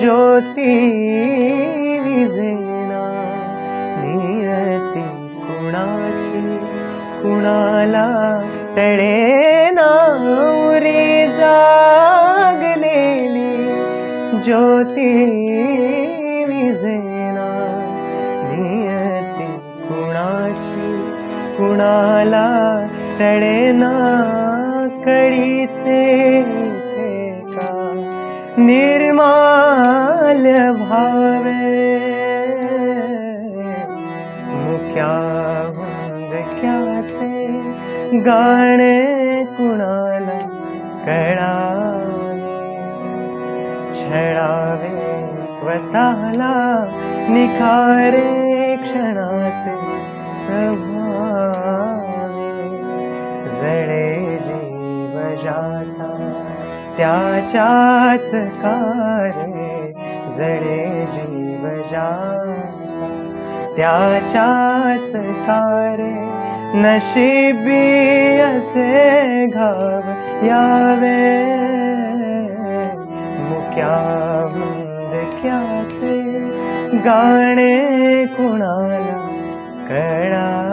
ज्योती विजेना नियती कुणाची? कुणाला टळेना उरी जागलेली? ज्योती विजेना नियती कुणाची? कुणाला टळेना कळीचे? निर्माल भावे। मुख्या हुंदक्याचे गाणे कुणाला कळावे छळावे स्वतःला निखारे क्षणाचे स्वभावे जळे जीव त्याच्याच कारे जडे जीव जाचा त्याच्याच कारे नशिबी असे घाव यावे. मुक्या गाणे कुणाला कळा